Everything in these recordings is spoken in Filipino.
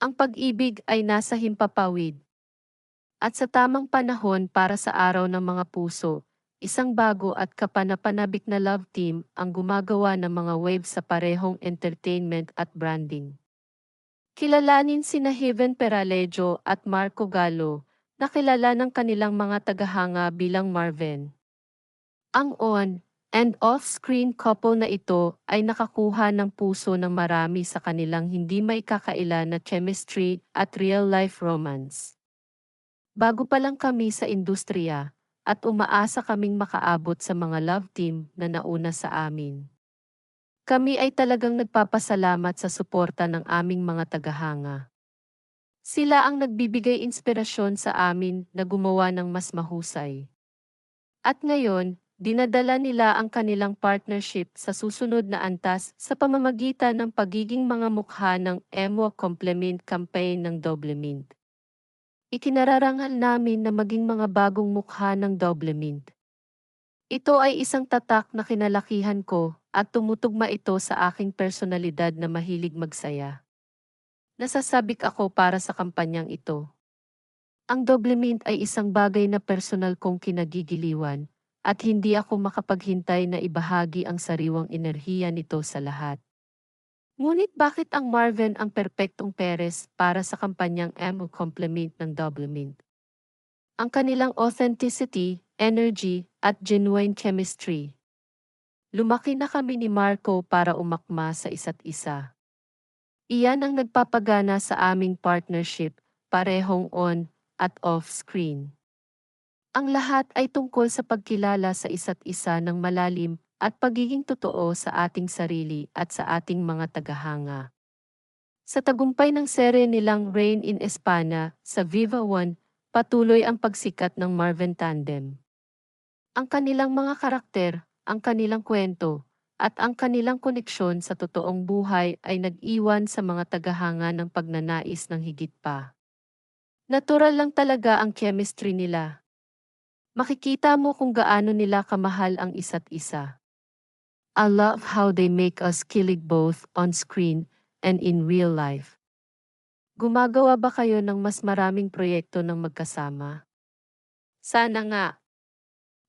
Ang pag-ibig ay nasa himpapawid. At sa tamang panahon para sa araw ng mga puso, isang bago at kapanapanabik na love team ang gumagawa ng mga waves sa parehong entertainment at branding. Kilalanin sina Heaven Peralejo at Marco Gallo, na kilala ng kanilang mga tagahanga bilang Marvin. Ang on and off-screen couple na ito ay nakakuha ng puso ng marami sa kanilang hindi maikakaila na chemistry at real-life romance. Bago pa lang kami sa industriya, at umaasa kaming makaabot sa mga love team na nauna sa amin. Kami ay talagang nagpapasalamat sa suporta ng aming mga tagahanga. Sila ang nagbibigay inspirasyon sa amin na gumawa ng mas mahusay. At ngayon, dinadala nila ang kanilang partnership sa susunod na antas sa pamamagitan ng pagiging mga mukha ng EMO Complement Campaign ng Double Mint. Ikinararangal namin na maging mga bagong mukha ng Double Mint. Ito ay isang tatak na kinalakihan ko at tumutugma ito sa aking personalidad na mahilig magsaya. Nasasabik ako para sa kampanyang ito. Ang Double Mint ay isang bagay na personal kong kinagigiliwan at hindi ako makapaghintay na ibahagi ang sariwang enerhiya nito sa lahat. Ngunit bakit ang Marvin ang perpektong Perez para sa kampanyang M complement ng Double Mint? Ang kanilang authenticity, energy, at genuine chemistry. Lumaki na kami ni Marco para umakma sa isa't isa. Iyan ang nagpapagana sa aming partnership, parehong on at off-screen. Ang lahat ay tungkol sa pagkilala sa isa't isa ng malalim at pagiging totoo sa ating sarili at sa ating mga tagahanga. Sa tagumpay ng sere nilang Rain in Espana sa Viva One, patuloy ang pagsikat ng Marvin Tandem. Ang kanilang mga karakter, ang kanilang kwento, at ang kanilang koneksyon sa totoong buhay ay nag-iwan sa mga tagahanga ng pagnanais ng higit pa. Natural lang talaga ang chemistry nila. Makikita mo kung gaano nila kamahal ang isa't isa. I love how they make us kilig both on screen and in real life. Gumagawa ba kayo ng mas maraming proyekto ng magkasama? Sana nga.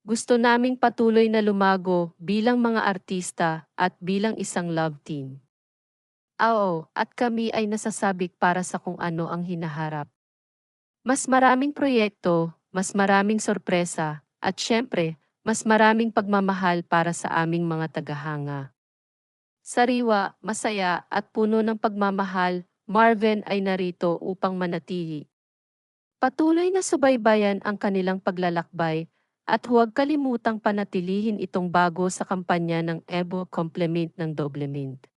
Gusto naming patuloy na lumago bilang mga artista at bilang isang love team. Oo, at kami ay nasasabik para sa kung ano ang hinaharap. Mas maraming proyekto, mas maraming sorpresa, at syempre, mas maraming pagmamahal para sa aming mga tagahanga. Sariwa, masaya, at puno ng pagmamahal, Marvin ay narito upang manatili. Patuloy na subaybayan ang kanilang paglalakbay, at huwag kalimutang panatilihin itong bago sa kampanya ng Ebo Complement ng Double Mint.